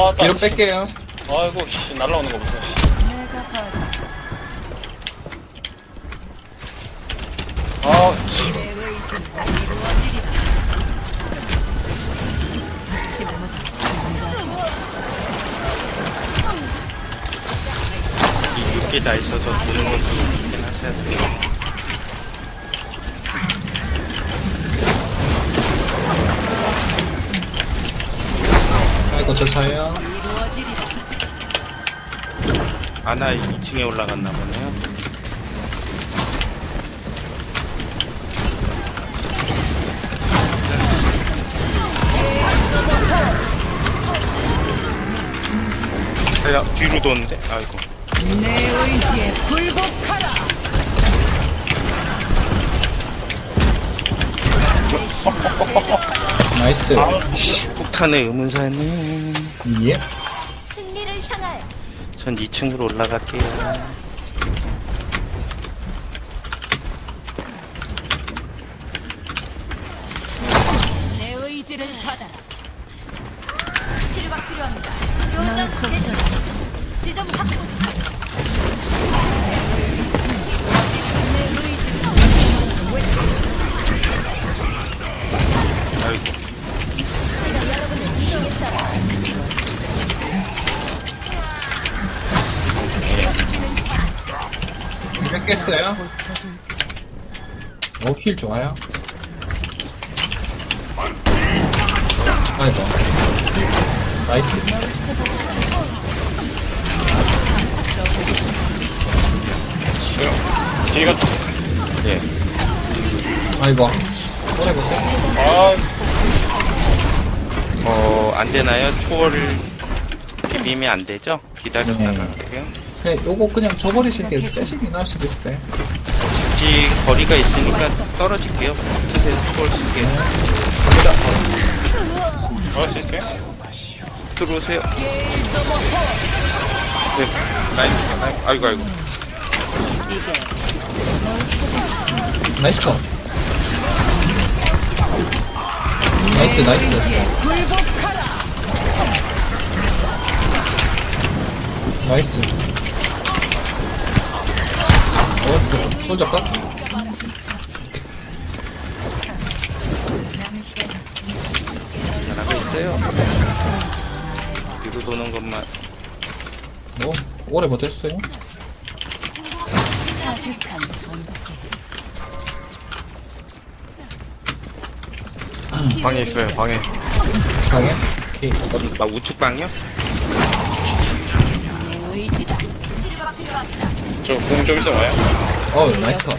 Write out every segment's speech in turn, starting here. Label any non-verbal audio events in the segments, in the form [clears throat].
아, 뒤로 씨. 뺄게요. 아이고, 씨, 날라오는 거 보세요. 씨. 아, 씨. 이 6개 다 있어서 보는 것도 있긴 하셔야 돼요. 아이고, 저 차요. 아나 2층에 올라갔나 보네요. 야, 뒤로 도는데? 아이고. 내 의지에 굴복하라. 나이스. 폭탄의 의문사는 예. 승리를 향하여 전 2층으로 올라갈게요. 몇 깼어요? 오, 힐 좋아요. 아이고. 나이스. 뒤가, 예. 아이고. 오래. 아, 어, 안 되나요? 초월을 비비면 안 되죠? 기다렸다가 네. 네, 요거 그냥 줘버리시는 게 세시긴 할 수도 있어요. 굳이 거리가 있으니까 떨어질게요. 붙으세요. 초월 쓸게요. 갑니다. 할수 있어요? 들어오세요. 네, 라인, 라인, 아이고, 아이고. 나이스 컷. 나이스, 나이스. 나이스. 어, 솔져 컷? 잘하고 있어요. 뒤로 도는 것만. 뭐, 오래 못했어요. 가득한 손밖에. 방에 있어요, 방에. 강해? 오케이. 어디, 나 우측 방이요? 내 의지다. 치료가 필요합니다. 저공 좀 있어 봐요. 어, 나이스 컷.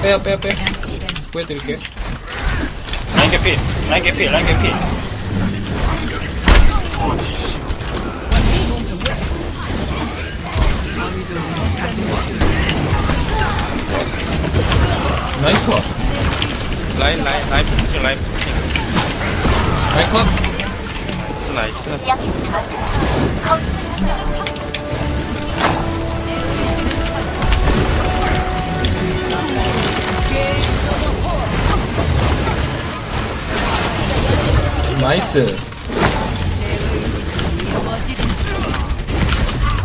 빼요, 빼요, 빼요. 구해드릴게요. 라인 개피, 라인 개피, 라인 개피. 나이스 컷. 라인, 라인, 라인 포팅, 라인 포팅. 나이스 컷. 나이스. 나이스.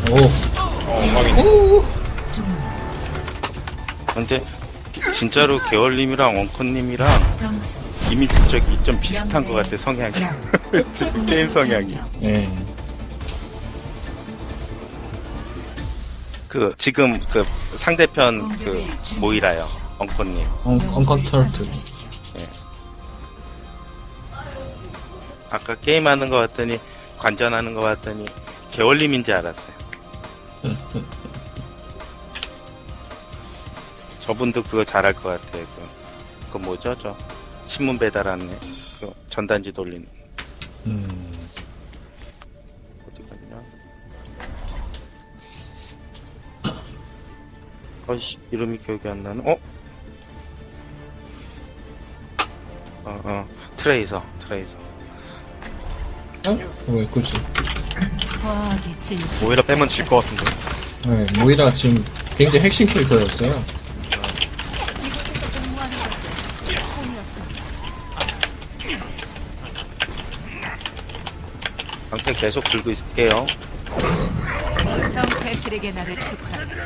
오. 어. 근데, 진짜로 개월님이랑 원콘님이랑 점수 이미 저기 좀 비슷한 것 같아, 성향이. 지금 [laughs] 게임 성향이. 예. 그, 지금 그 상대편 그 모이라요, 원콘님. 언컨설트. 아까 게임하는 것 같더니, 관전하는 것 같더니, 개월님인지 알았어요. [laughs] 저분도 그거 잘할 것 같아요. 그, 그 뭐죠? 저 신문 배달하는 애. 그 전단지 돌리는. 음. 어디 갔냐? 어이씨, 이름이 기억이 안 나는, 어? 어, 어, 트레이서, 트레이서. 어? 왜, 굳이. 과학의 진실. 오히려 빼면 질 것 같은데. 네, 모이라 지금 굉장히 핵심 캐릭터였어요. 이곳에서 근무하는 것은 처음이었습니다. 방패 계속 들고 있을게요. 성 패트릭의 날을 축하합니다.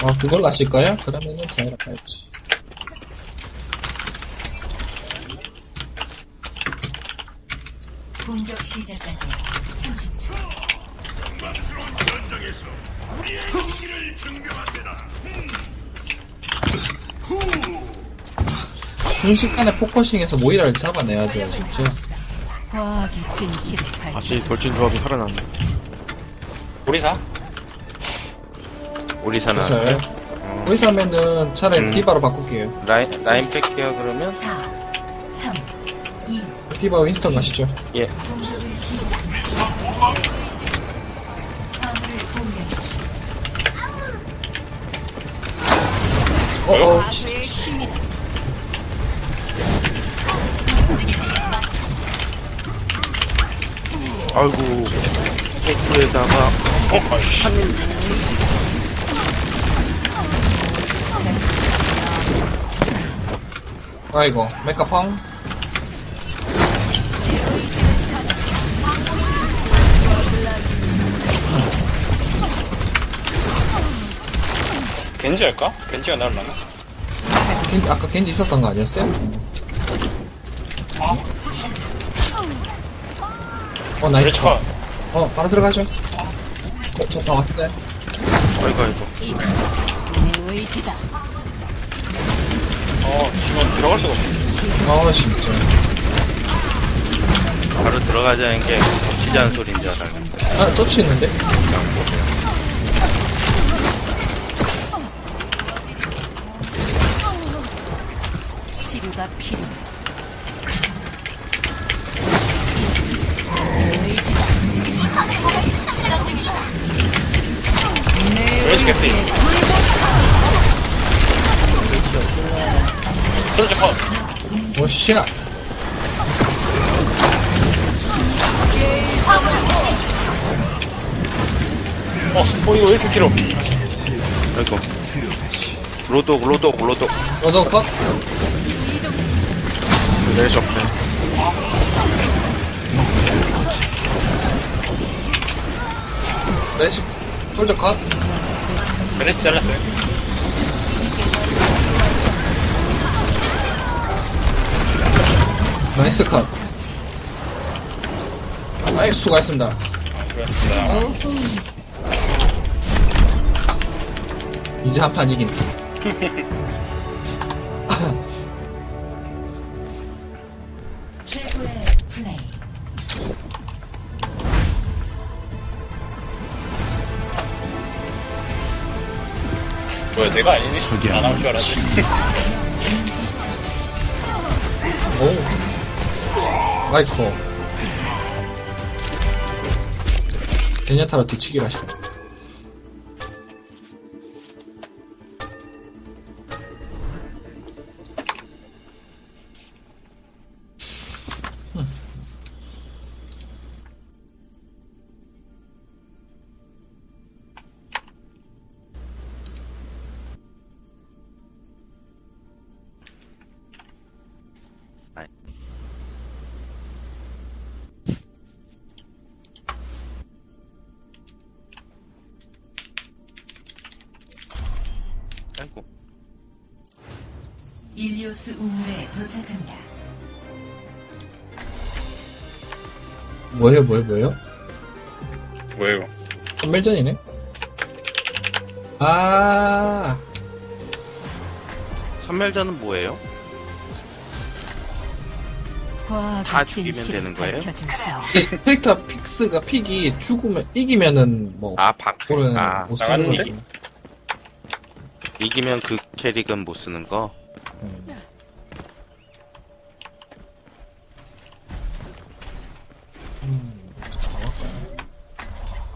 아, 그걸 하실까요? 그러면은 제가 할지. 공격 시작까지 30초. 순식간에 포커싱해서 모이라를 잡아내야 돼요, 진짜. 과학의 진실을 밝혀. 다시 돌진 조합이 살아났네. 우리사? 오리사나 그래서 의사면은 차라리 음. 디바로 바꿀게요. 라인 라인 뺄게요 그러면 4, 3, 2, 디바 윈스턴 가시죠. 예 공격을 시작. 화물을 공개하십시오. 어어. 아 아이고 테이프에다가 어, 아이씨. 아이고, 메카펑. 겐지 할까? 겐지가 나를 만나? 겐지, 아까 겐지 있었던 거 아니었어요? 어, 나이스. 그렇지, 컷. 어, 바로 들어가죠. 어, 저다 왔어요. 아이고 아이고 내 의지다. 어, 지금 들어갈 수가 없네. 어, 진짜. 바로 들어가자는 게 않은 소리인 줄 알았는데 아, 쫓치는데? 치료가 필요 개피. 그렇지, 컷. 오, 쉣. 어, 어, 이거 왜 이렇게 길어? 아이고 로독 로독 로독 너도 컷? 내시 없네. 레시, 솔저 컷? 메르시 잘랐어요. 나이스 컷. 아이, 수고하셨습니다. 수고하셨습니다. 이제 한 판 이긴. [laughs] 뭐야, 내가 아니니? 안 나올 줄 알았지. [laughs] 오. 아이코. 제냐타로 뒤치기를 하시네. 뭐예요, 뭐예요, 뭐예요? 뭐예요? 선멸전이네? 아, 선멸전은 뭐예요? 다 죽이면 되는 거예요? 캐릭터 픽스가 픽이 죽으면, 이기면은 뭐, 아 바크 그거는 아못 쓰는 나갔는데? 거지. 이기면 그 캐릭은 못 쓰는 거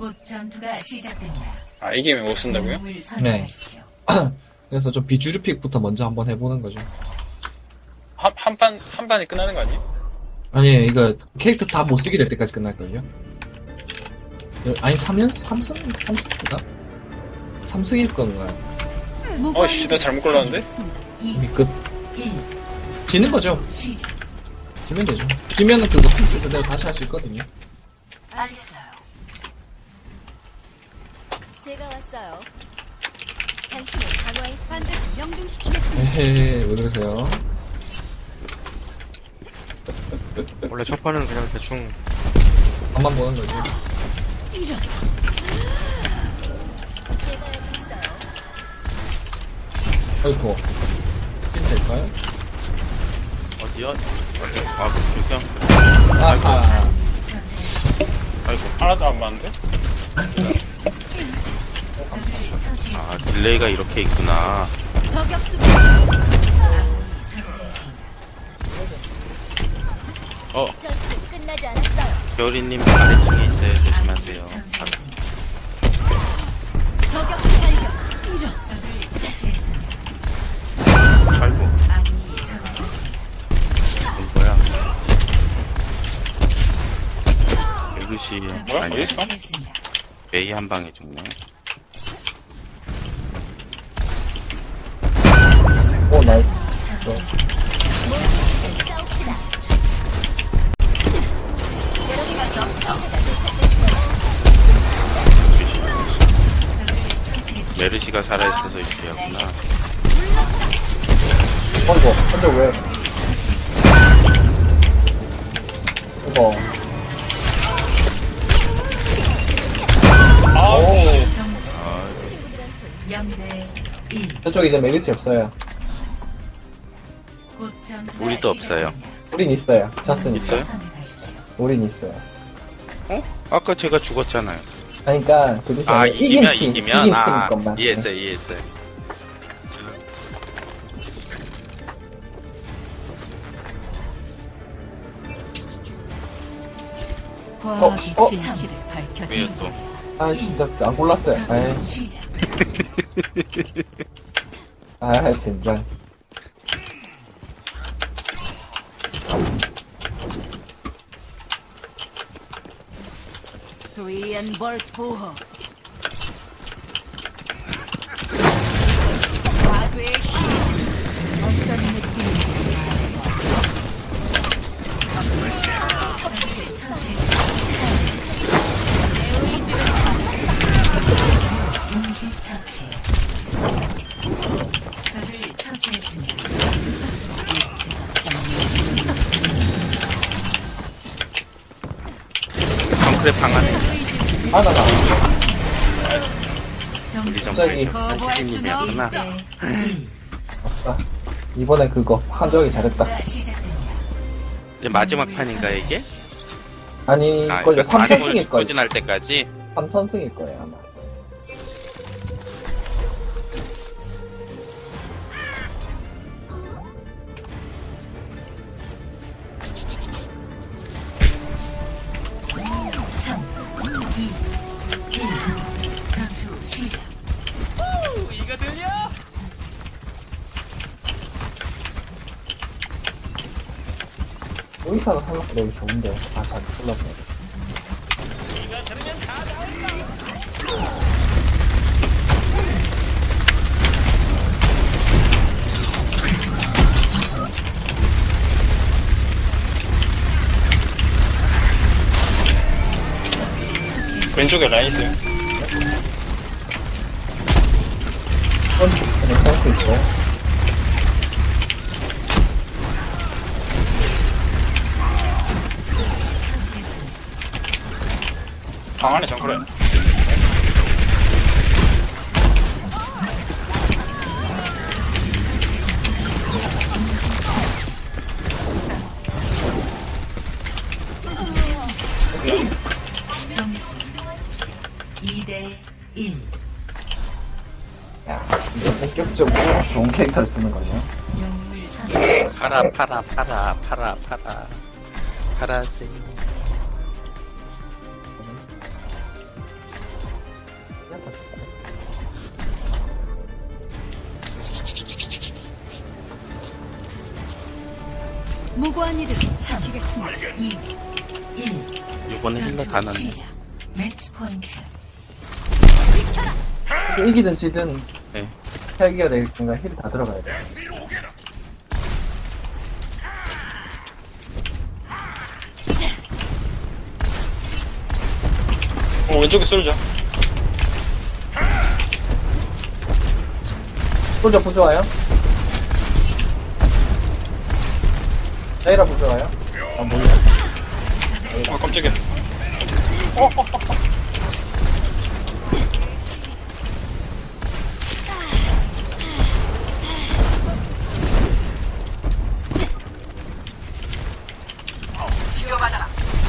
곧 전투가 시작됩니다. 아, 이기면 못 쓴다고요? 공을 선택하십시오. [clears throat] 그래서 좀 비주류 픽부터 먼저 한번 해보는 거죠. 한, 한 판, 한 판이 끝나는 거 아니에요? 아니, 이거 캐릭터 다 못 쓰게 될 때까지 끝날걸요? 아니, 3연승, 3승, 3승인가? 3승일 건가? 어이씨, 나 잘못 골랐는데? 이미 끝. 1. 지는 거죠? 시작. 지면 되죠. 지면은 그거 픽스 그대로 다시 할 수 있거든요. 알겠어요. 제가 왔어요. 당신을 강화했 반드시 명중시키겠습니다. 에헤, 왜 그러세요? 원래 첫 판은 그냥 대충 앞만 보는 거지. 이런 아이고. 핀 될까요? 어디요? 어디? 아, 그냥 아하. 아이고. 하나도 안 맞는데? [laughs] 아, 딜레이가 이렇게 있구나. 어. 겨울이님 아래층에 있어요. 조심하세요. 아이고. 이거야. 뭐야? 아니. 메이 한 방에 죽네. 메르시가 살아있어서 이렇게였구나. 어이구, 근데 왜? 이거. 아우. 점수 아, 0대 1. 저쪽 이제 메리스 없어요. 곧 우리도 없어요. 우린 있어요. 자스는 있어요? 우린 있어요. 어? 아까 제가 죽었잖아요. 아니, 그니까, 그 대신에 아, 이긴 이기면, 팀, 이기면? 이긴 팀 아, 것만. 이해했어요, 이해했어요. 과학의 어? 진실을 왜요 밝혀줍니다. 또? 아, 진짜, 안 골랐어요. 아이, 전투 시작. 아, 진짜. 프리앤 벌트 보호. 어떤 느낌인지 방 안에 하나가. 우리 점수 갑자기. 정크랩 한시님이었구나. 1대 1. 없다. 이번에 그거, 한정이 잘했다. 시작됩니다. 이제 마지막 판인가 이게? 아니, 아, 걸요. 그러니까 3선승일 거예요. 포진할 때까지? 3선승일 거예요, 아마. 여기 좋은데. 아, 잘 몰랐네. 왼쪽에 라인 있어요. 그냥 할수 있어. 방 안에 정크래. 점수 2대 1. 야, 이거 본격적으로 좋은 캐릭터를 쓰는 거네요. 팔아, 팔아, 팔아, 팔아, 팔아. 팔아세요. 무고한 이들 삼키겠습니다. 2, 1. 요번에 힐러 다 났네. 매치 포인트. 비켜라! 이기든 지든 네. 헬기가 될 순간 힐이 다 들어가야 돼. 어, 왼쪽에 쏠자. 솔저 부조와요? 자이라 부조와요? 아 몰라 어, 깜짝이야.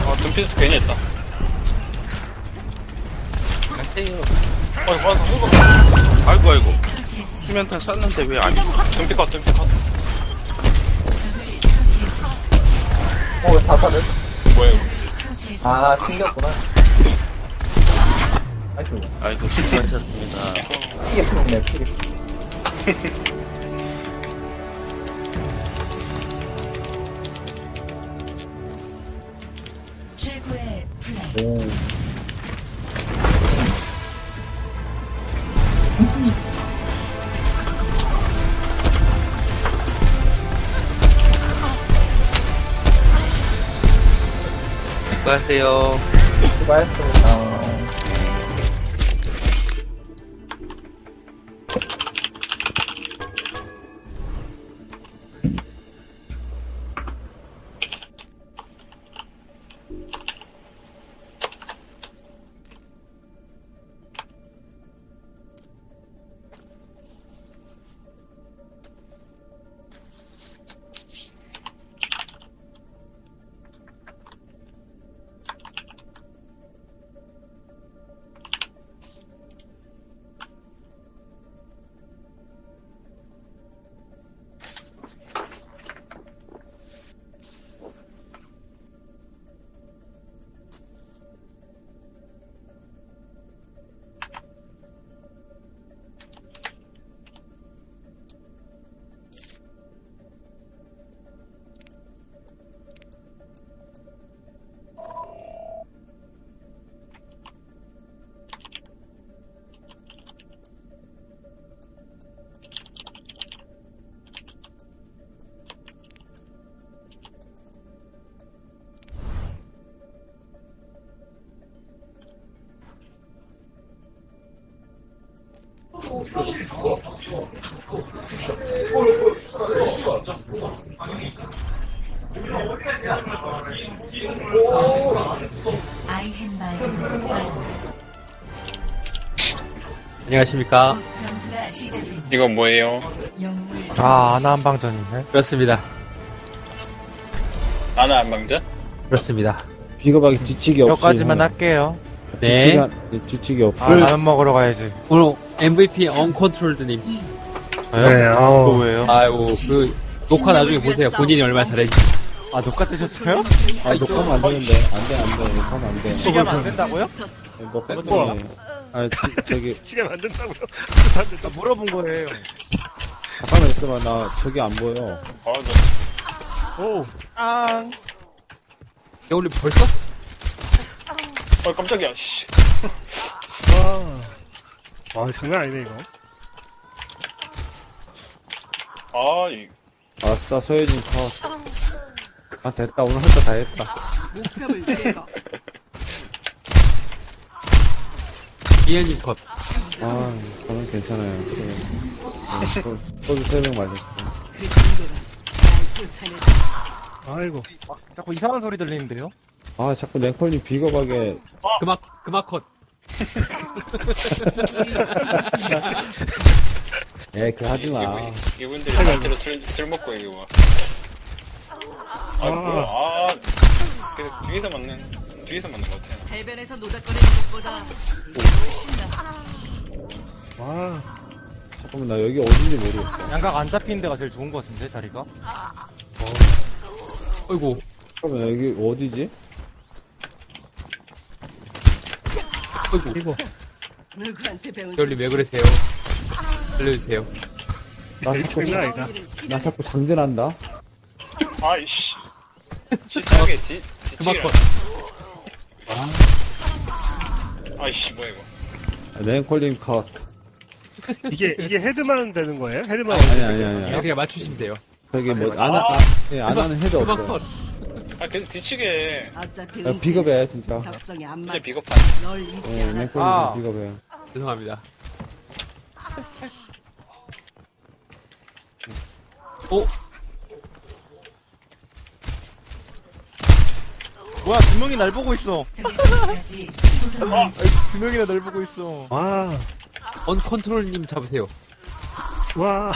어, 둠피스트 괜히 했다. 가세요. 어, 맞아, hul거 아이고, 아이고. 수면탄 쐈는데 왜 안, 둠피 컷, 둠피 컷. 어 다사를? 뭐야, 이거. 아 튕겼구나 아이고 아이고, 수고하셨습니다. 피게 피네 피게 [laughs] 수고하세요. 수고하셨습니다 안녕하십니까. 전투가 시작됩니다. 이거 뭐예요? 영웅을 아, 아나 한방전이네. 그렇습니다. 아나 안방전? 그렇습니다. 비겁하게 뒤치기 없이 여기까지만 형. 할게요. 네. 뒤치기, 안- 뒤치기 없이 아, 라면 먹으러 가야지. 오늘 MVP 언컨트롤드님. 네, 아우. 왜요? 아이고, 그, 녹화 나중에 보세요. 본인이 얼마나 잘했지. 아, 녹화 뜨셨어요? 아 녹화하면 안 되는데 안 돼 안 돼 녹화하면 안돼 시계 안 된다고요? 너 뺐더니 아 지- 저기 [laughs] 나 물어본 거예요. 잠깐만 있어봐 나 저기 안 보여 아, 저, 오. 아. 겨울님 벌써? 어, 깜짝이야, 씨. 아 장난 아니네 이거. 아, 이, 아싸 소혜진 컷 아 됐다. 오늘 할 거 다 했다. 이현님 컷. 아 저는 괜찮아요. 네, 소- 소주 세병 마셨어 아이고. 자꾸 이상한 소리 들리는데요? 아 자꾸 랭컬님 비겁하게 그막, 그막 컷. 에그 하지마 이분, 이분들이 나한테로 술, 술 먹고 이거 막. 아, 뭐야, 아. 계속 뒤에서 맞는, 뒤에서 맞는 것 같아. 해변에서 노닥거리는 것보다 와 잠깐만 나 여기 어딘지 모르겠어 양각 안 잡히는 데가 제일 좋은 것 같은데, 자리가? 어이구, 잠깐만 여기 어디지? 누구한테 배운 겨울님 왜 그러세요? 알려주세요. 나 자꾸 장난 아니다 나 자꾸 장전한다 아이씨. [laughs] 실수하게 지, 그막 지치기를. 컷. 아이씨, 뭐야, 이거. 랭컬님 컷 이게 이게 헤드만 되는 거예요? 헤드만 아니 아니 아니 그냥, 그냥 맞추시면 돼요. 저기 뭐 안하 아, 예, 안 하는 헤드 그막 없어 컷. 아 계속 뒤치게 야, 비겁해, 진짜. 진짜 비겁한 예, 맥콜이 아. 비겁해. 죄송합니다. 뭐야, 두 명이 날 보고 있어. 15점 두 명이나 날 보고 있어. 와, 언컨트롤님 잡으세요. 와.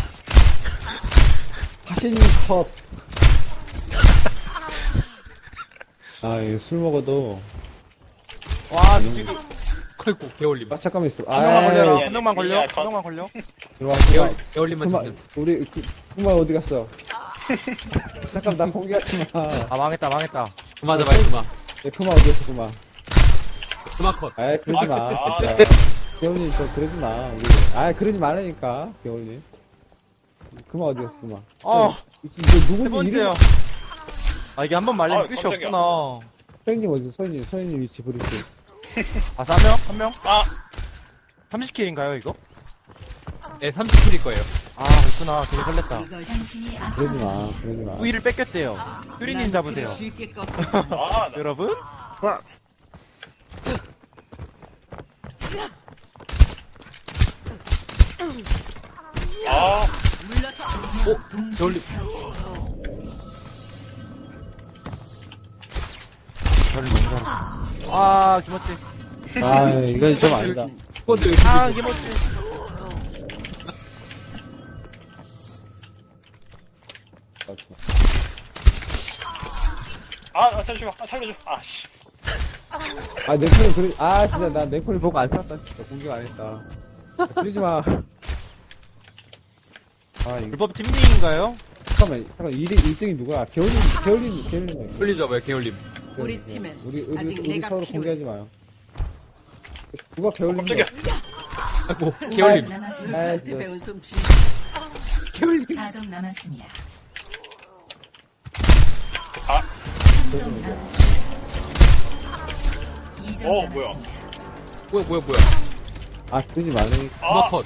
[laughs] 하신님 컵. 아, 이술 먹어도. 와. 아이고, 개월님. 아, 잠깐만 있어. 한 명만 아, 걸려라. 아니, 한 명만 걸려. 한 컷. 명만 걸려. 들어와, 들어와. 개월님만 그만, 잡는. 우리, 그, 그만 어디 갔어? 잠깐, 나 포기하지 마. 아, 망했다, 망했다. 그만 잡아요, 그만. 야, 그만 어디 갔어, 그만. 그만 컷. 아이, 그러지 마. 아, 진짜. 개월님, 저 그러지 마. 우리. 아, 그러지 말라니까, 개월님. 그만 어디 갔어, 그만. 어, 이거 세 누군지 번째요. 아, 이게 한 번 말리면 아, 끝이 깜짝이야. 없구나. 소연님 어디, 소연님, 소연님 위치 부르시. 아, 한 명? 한 명? 아 30킬인가요, 이거? 네, 30킬일 거예요. 아, 그렇구나. 되게 설렜다. 당신이 그러지. 마, 그러지 마. 우위를 뺏겼대요. 뚜리님 잡으세요. [laughs] 아, 나- 여러분? 와. 아 개월님. 저를 너무 잘했어. 아, 김어찌. 아, 이건 좀 아니다. 아, 김어찌. 아, 아, 잠시만 아, 살려줘 아씨 아, 네콜이 그러, 아, 진짜 나 네콜이 보고 안 쐈다. 진짜 공격 안 했다. 그러지 마. 아, 이거, 불법 팀링인가요? 잠깐만, 잠깐, 1위, 1등이 누구야? 개울님, 개울님, 개울님. 홀리 잡아요, 개월님. 우리 팀은. 우리, 우리, 우리 서로 공개하지 마요. 누가 개울님? 깜짝이야 아이고, 개월님. 남았습니다. 아, 진짜. 개월님. 4점 남았습니다. 아. 3점 남았습니다. 2점 어, 뭐야. 남았습니다. 뭐야, 뭐야, 뭐야. 아, 그러지 말라니까. 그만 아 컷.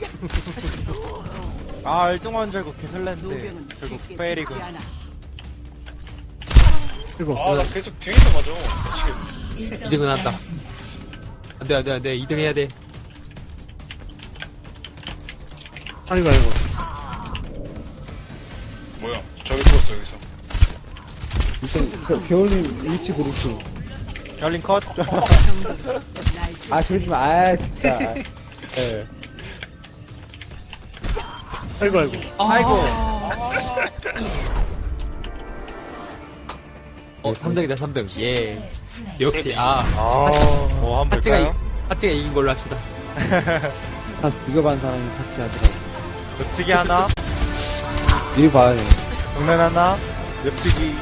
[laughs] [laughs] 아, 1등원 줄 알고 개 설렜는데. 결국 페리군. 아, 나 계속 뒤에서 맞아 미치겠네 1점 이등은 한다. 남았습니다. 안 돼, 안 돼, 안 돼. 2등 해야 돼. 아이고, 아이고. 뭐야 저기 죽었어 여기서 일단, 개- 개울님 위치 부르시. 결린 컷. [laughs] 아, 그러지 마. 아, 진짜. 아, 예. 아이고, 아이고. 아이고. 어, 3등이다, 3등. 예. 역시, 아. 아, 뭐, 한번 하찌가, 이, 볼까요? 하찌가 이긴 걸로 합시다. 한 [laughs] 비겁한 사람이 같이 하더라고. 옆치기 하나, 이리 봐야 돼. 정면 하나, 옆치기.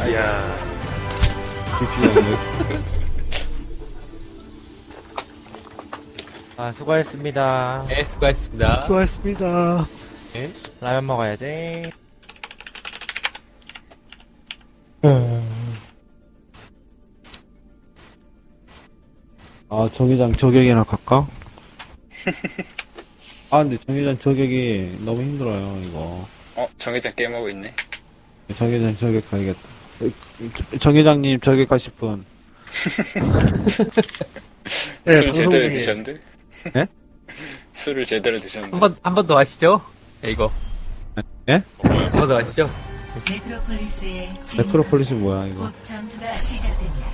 아야. [laughs] 아, 수고했습니다. 네, 수고하셨습니다. 수고하셨습니다. 라면 먹어야지. 아, 정의장 저격이나 갈까? [laughs] 아, 근데 정의장 저격이 너무 힘들어요, 이거. 어 정해장 게임하고 있네 정의장 저격 가야겠다. 정의장님 저격하실 분. [laughs] 네, 술 방송 제대로 중에. 드셨는데 예? [laughs] 술을 제대로 드셨는데 한 번, 한 번 더 하시죠. 야, 이거. 예? 한 번 더 하시죠. 네크로폴리스의 진화. 메트로폴리스 뭐야, 이거. 곧 전투가 시작됩니다.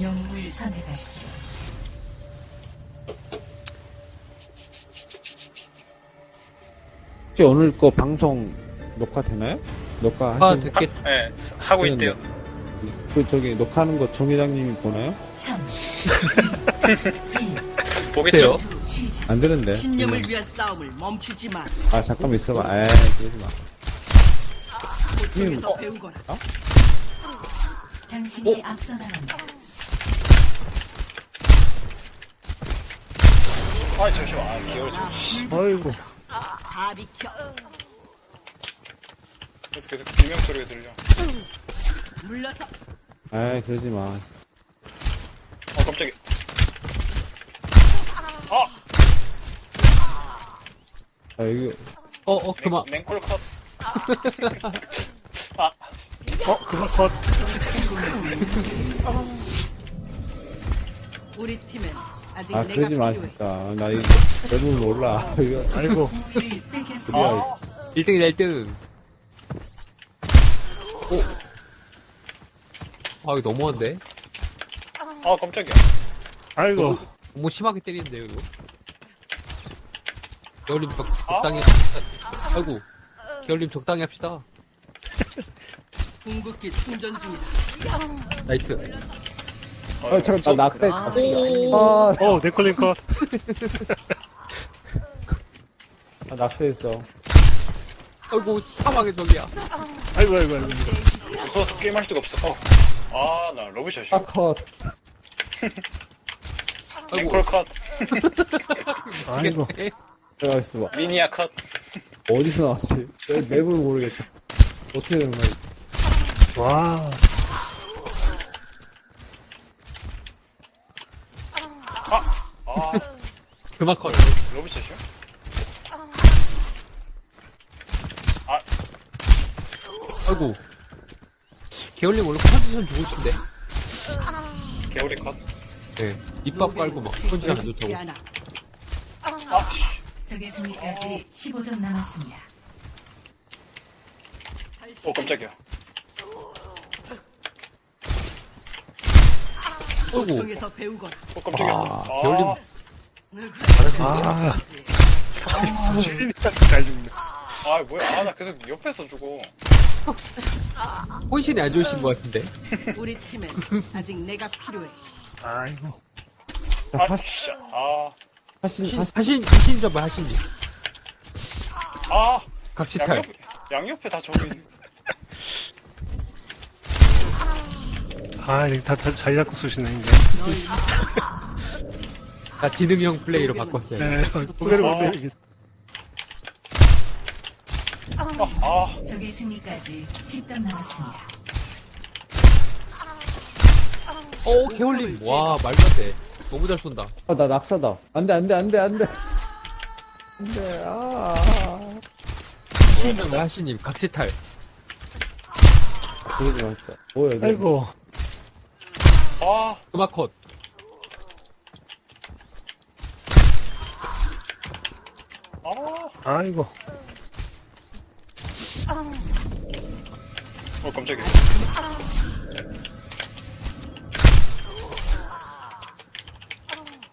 영웅을 선택하십시오. 혹시 오늘 거 방송 녹화 되나요? 녹화 아, 하신, 됐겠, 예 하고 있대요 그, 저기, 녹화하는 거 정의장님이 보나요? 3, [laughs] 보겠죠 돼요. 2, 시작. 안 되는데. 신념을 위한 싸움을 멈추지 마. 아, 잠깐만 있어봐. 에이, 그러지 마. 고통에서 배운 거라. 당신이 앞서 나갑니다. 아 잠시만 아 기어를 좀 씨. 아이고. 다 비켜. 그래서 계속 비명 소리가 들려 물러서. 에이, 그러지 마. 어 깜짝이야 아 아, 여기, 어, 어, 그만. 냉, 냉콜 컷 아, [laughs] 어, 그거 컷. 우리 팀엔 아직 아, 내가 그러지 마, 필요해. 진짜. 나 이거, 대부분 몰라. [laughs] 이거, 아이고. 우리가 1등이다 1등 오. 아 이거 너무한데? 아 깜짝이야 아이고. 너무 심하게 때리는데요 이거 겨울님 적, 아. 적당히 아이고 겨울님 적당히 합시다 [laughs] 궁극기 충전 중이다. 나이스 어, 잠깐, 나 낙대. 아, 어, 네콜린 컷. [laughs] 아, 낙대했어. 아이고 사망의 적이야 아이고, 아이고, 아이고. 무서워서 게임할 수가 없어 어. 아 나 러브샷이 아, 컷. [laughs] 앵콜 컷 아이고. 들어가 있어 봐. 미니아 컷 어디서 나왔지? 내 맵을 모르겠어. 어떻게 되는 거야? 와. 아, 그만 컷 러브샷이요? 아이고 겨울님 원래 컨디션 좋으신데 개울이 컷. 네 입밥 깔고 막 컨디션 안 좋다고. 아, 씨. 적의 승리까지 15점 남았습니다. 오, 깜짝이야. 아이고 통해서 배우거라. 오, 깜짝이야. 아 겨울님 아. 잘 죽네. 아, 뭐야. 아, 나 계속 옆에서 죽어. 혼신이 안 좋으신 것 같은데 우리 팀엔 아직 내가 필요해. 아이고. 아, 진짜. 아, 하신, 하신 하신 하신 점을 하신지 아. 각시탈 양옆, 양옆에 다 저기. 아, 이거 다, 다 자기 잡고 쏘시네, 이제. [laughs] 나 지능형 플레이로 바꿨어요 네, 고개를 못 내리겠어. 아, 적의 승리까지 10점 남았습니다. 오 겨울님 와 말도 안 돼 너무 잘 쏜다 아, 나 낙사다. 안 돼, 안 돼, 안 돼, 안 돼. 안 돼, 아. 신명 하신님 각시탈 그러지 마, 진짜. 뭐야, 이거. 아이고. 아. 그만 컷 아. 아이고. 어, 깜짝이야.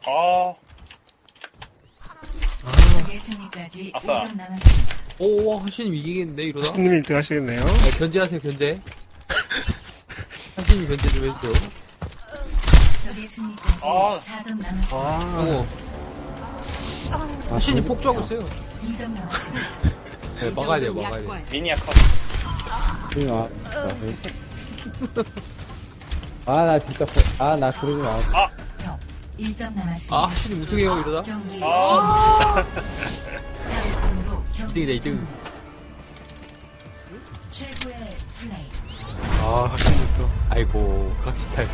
아, 승리까지 아싸. 5점 남았습니다. 오 하신님 이기겠는데 이러다 신님이 1등 하시겠네요. 네, 견제하세요 견제 [laughs] 하신님 견제 좀 해주세요 적의 승리까지 아. 4점 남았습니다. 어 아, 하신님 폭주하고 있어요 2점 남았습니다. 네 막아야 돼요 막아야 돼요. 미니아 컷. 와. 아, 나 진짜, 거- 아, 나 그러지 마. 적 1점 남았습니다. 아 하신님 우승해요 이러다 경기 아. 4분으로 경기 2등이다 2등 최고의 플레이. 아, 하시는 또. 아이고 각시탈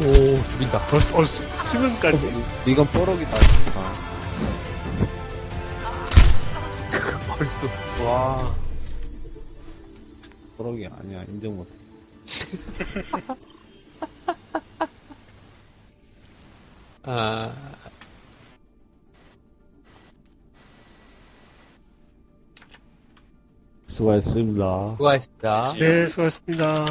오 죽인다 벌써, 어, 수, 수면까지. 이건 뽀록이다, 진짜. [laughs] 벌써 와. 뽀록이 아니야, 인정 못. [laughs] 아 수고했습니다. 수고하셨습니다 네, 수고하셨습니다.